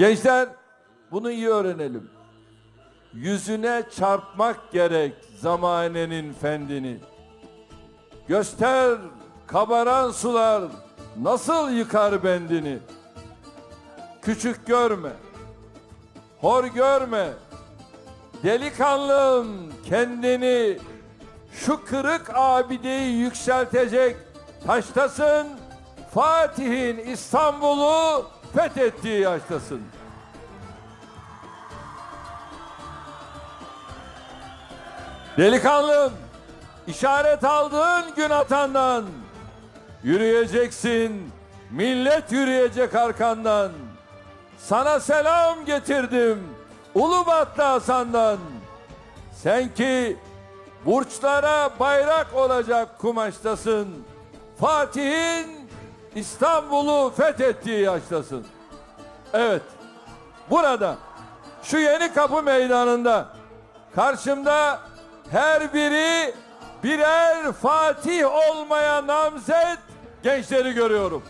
Gençler bunu iyi öğrenelim. Yüzüne çarpmak gerek zamanenin fendini. Göster kabaran sular nasıl yıkar bendini. Küçük görme, hor görme. Delikanlım kendini şu kırık abideyi yükseltecek taştasın. Fatih'in İstanbul'u fethettiği yaştasın. Delikanlım, işaret aldığın gün atandan yürüyeceksin, millet yürüyecek arkandan. Sana selam getirdim, Ulubatlı Hasan'dan. Sen ki burçlara bayrak olacak kumaştasın. Fatih'in İstanbul'u fethettiği yaştasın. Evet, burada şu yeni kapı meydanında karşımda her biri birer Fatih olmaya namzet gençleri görüyorum.